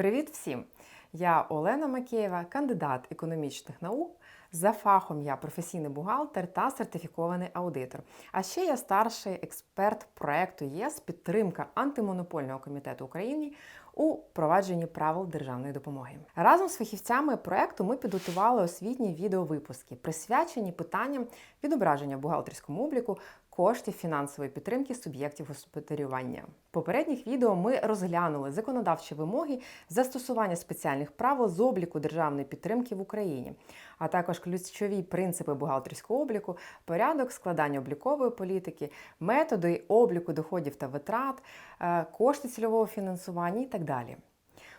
Привіт всім! Я Олена Макеєва, кандидат економічних наук. За фахом я професійний бухгалтер та сертифікований аудитор. А ще я старший експерт проекту ЄС підтримка антимонопольного комітету України у провадженні правил державної допомоги. Разом з фахівцями проекту ми підготували освітні відеовипуски, присвячені питанням відображення бухгалтерському обліку коштів фінансової підтримки суб'єктів господарювання. В попередніх відео ми розглянули законодавчі вимоги застосування спеціальних правил з обліку державної підтримки в Україні, а також ключові принципи бухгалтерського обліку, порядок складання облікової політики, методи обліку доходів та витрат, е, кошти цільового фінансування і так далі.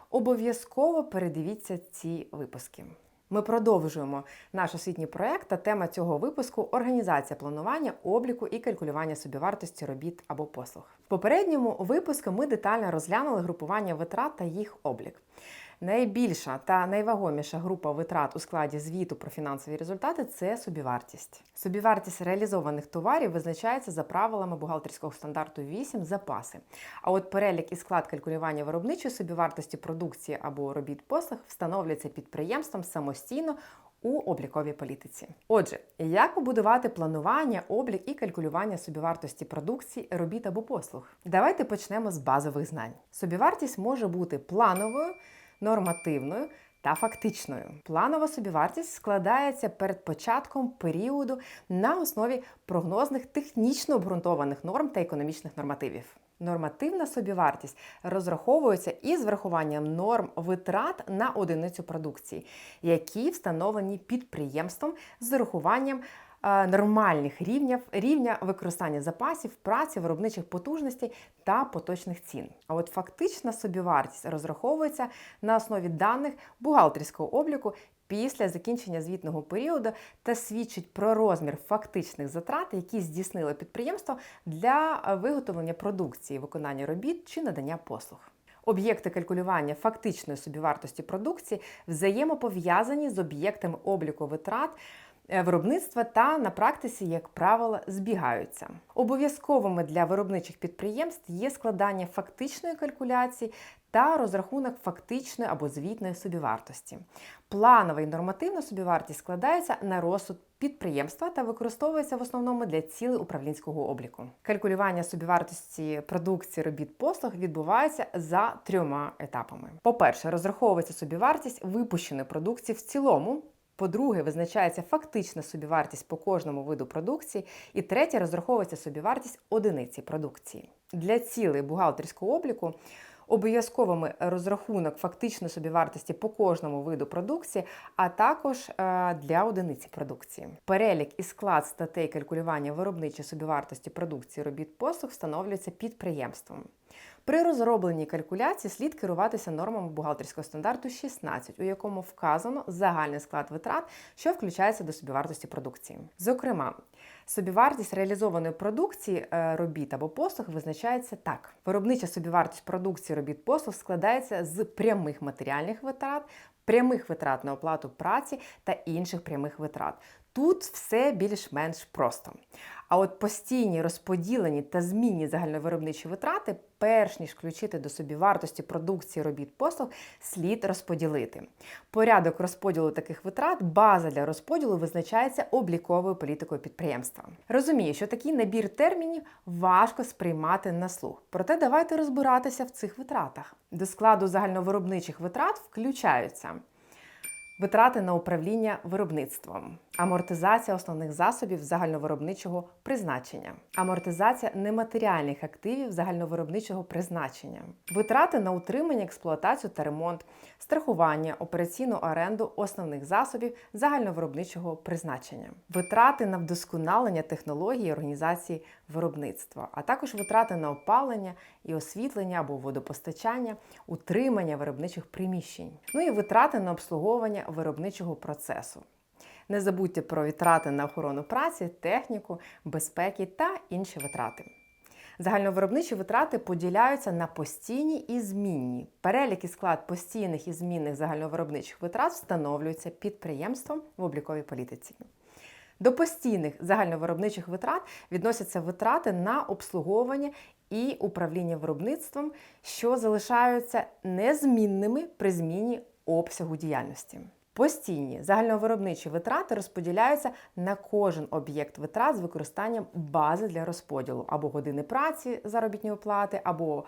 Обов'язково передивіться ці випуски. Ми продовжуємо наш освітній проект та тема цього випуску організація планування, обліку і калькулювання собівартості робіт або послуг. В попередньому випуску ми детально розглянули групування витрат та їх облік. Найбільша та найвагоміша група витрат у складі звіту про фінансові результати це собівартість. Собівартість реалізованих товарів визначається за правилами бухгалтерського стандарту 8 запаси. А от перелік і склад калькулювання виробничої собівартості продукції або робіт послуг встановлюється підприємством самостійно. У обліковій політиці. Отже, як побудувати планування, облік і калькулювання собівартості продукції, робіт або послуг? Давайте почнемо з базових знань. Собівартість може бути плановою, нормативною та фактичною. Планова собівартість складається перед початком періоду на основі прогнозних технічно обґрунтованих норм та економічних нормативів. Нормативна собівартість розраховується із врахуванням норм витрат на одиницю продукції, які встановлені підприємством з урахуванням нормальних рівнів, рівня використання запасів, праці, виробничих потужностей та поточних цін. А от фактична собівартість розраховується на основі даних бухгалтерського обліку після закінчення звітного періоду та свідчить про розмір фактичних затрат, які здійснило підприємство для виготовлення продукції, виконання робіт чи надання послуг. Об'єкти калькулювання фактичної собівартості продукції взаємопов'язані з об'єктами обліку витрат е, виробництва та на практиці, як правило, збігаються. Обов'язковими для виробничих підприємств є складання фактичної калькуляції та розрахунок фактичної або звітної собівартості. Планова і нормативна собівартість складається на розсуд підприємства та використовується в основному для цілей управлінського обліку. Калькулювання собівартості продукції робіт послуг відбувається за трьома етапами. По-перше, розраховується собівартість випущеної продукції в цілому. По-друге, визначається фактична собівартість по кожному виду продукції. І третє, розраховується собівартість одиниці продукції. Для цілей бухгалтерського обліку обов'язковими розрахунок фактичної собівартості по кожному виду продукції, а також е, для одиниці продукції. Перелік і склад статей калькулювання виробничої собівартості продукції робіт послуг встановлюється підприємством. При розробленні калькуляції слід керуватися нормами бухгалтерського стандарту 16, у якому вказано загальний склад витрат, що включається до собівартості продукції. Зокрема, собівартість реалізованої продукції е, робіт або послуг визначається так: виробнича собівартість продукції робіт послуг складається з прямих матеріальних витрат, прямих витрат на оплату праці та інших прямих витрат. Тут все більш-менш просто. А от постійні розподілені та змінні загальновиробничі витрати, перш ніж включити до собі вартості продукції робіт послуг, слід розподілити. Порядок розподілу таких витрат, база для розподілу визначається обліковою політикою підприємства. Розумію, що такий набір термінів важко сприймати на слух. Проте давайте розбиратися в цих витратах. До складу загальновиробничих витрат включаються. Витрати на управління виробництвом, амортизація основних засобів загальновиробничого призначення, амортизація нематеріальних активів загальновиробничого призначення, витрати на утримання, експлуатацію та ремонт, страхування, операційну оренду основних засобів загальновиробничого призначення, витрати на вдосконалення технології організації виробництва, а також витрати на опалення і освітлення або водопостачання, утримання виробничих приміщень, ну і витрати на обслуговування виробничого процесу. Не забудьте про витрати на охорону праці, техніку, безпеки та інші витрати. Загальновиробничі витрати поділяються на постійні і змінні. Перелік і склад постійних і змінних загальновиробничих витрат встановлюється підприємством в обліковій політиці. До постійних загальновиробничих витрат відносяться витрати на обслуговування і управління виробництвом, що залишаються незмінними при зміні обсягу діяльності. Постійні загальновиробничі витрати розподіляються на кожен об'єкт витрат з використанням бази для розподілу. Або години праці заробітної плати, або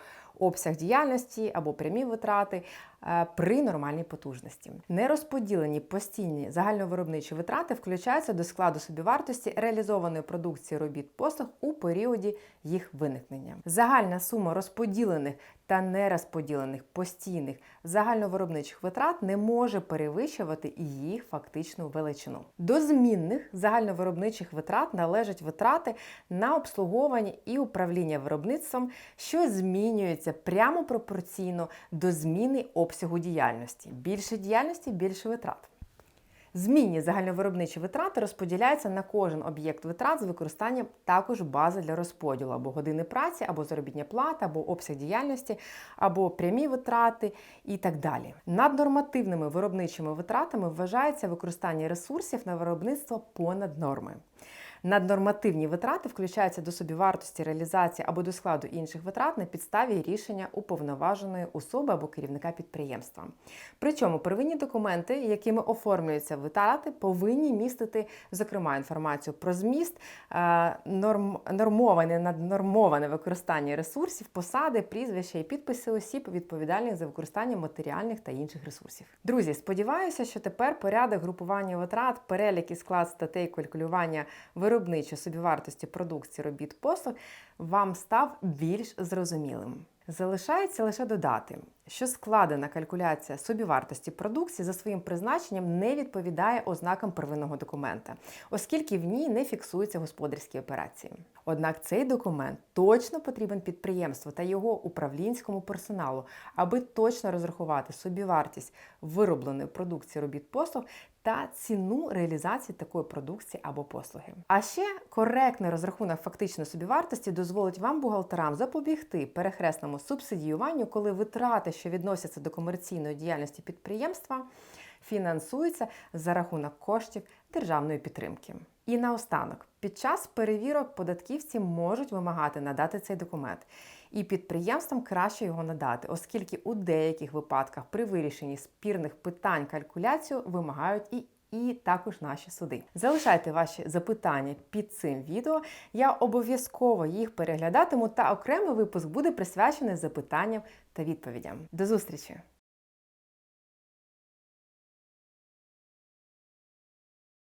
обсяг діяльності, або прямі витрати е, при нормальній потужності. Нерозподілені постійні загальновиробничі витрати включаються до складу собівартості реалізованої продукції робіт послуг у періоді їх виникнення. Загальна сума розподілених та нерозподілених постійних загальновиробничих витрат не може перевищувати їх фактичну величину. До змінних загальновиробничих витрат належать витрати на обслуговування і управління виробництвом, що змінюються прямо пропорційно до зміни обсягу діяльності. Більше діяльності більше витрат. Змінні загальновиробничі витрати розподіляються на кожен об'єкт витрат з використанням також бази для розподілу або години праці, або заробітня плата, або обсяг діяльності, або прямі витрати і так далі. Наднормативними виробничими витратами вважається використання ресурсів на виробництво понад норми. Наднормативні витрати включаються до собівартості реалізації або до складу інших витрат на підставі рішення уповноваженої особи або керівника підприємства. Причому первинні документи, якими оформлюються витрати, повинні містити, зокрема, інформацію про зміст, е, норм, нормоване, наднормоване використання ресурсів, посади, прізвища і підписи осіб, відповідальних за використання матеріальних та інших ресурсів. Друзі, сподіваюся, що тепер порядок групування витрат, перелік і склад статей калькулювання виробничої собівартості продукції робіт послуг вам став більш зрозумілим. Залишається лише додати, що складена калькуляція собівартості продукції за своїм призначенням не відповідає ознакам первинного документа, оскільки в ній не фіксуються господарські операції. Однак цей документ точно потрібен підприємству та його управлінському персоналу, аби точно розрахувати собівартість виробленої продукції робіт послуг та ціну реалізації такої продукції або послуги. А ще коректний розрахунок фактичної собівартості дозволить вам, бухгалтерам, запобігти перехресному субсидіюванню, коли витрати, що відносяться до комерційної діяльності підприємства, фінансуються за рахунок коштів державної підтримки. І наостанок, під час перевірок податківці можуть вимагати надати цей документ, і підприємствам краще його надати, оскільки у деяких випадках при вирішенні спірних питань калькуляцію вимагають і. І також наші суди. Залишайте ваші запитання під цим відео. Я обов'язково їх переглядатиму, та окремий випуск буде присвячений запитанням та відповідям. До зустрічі!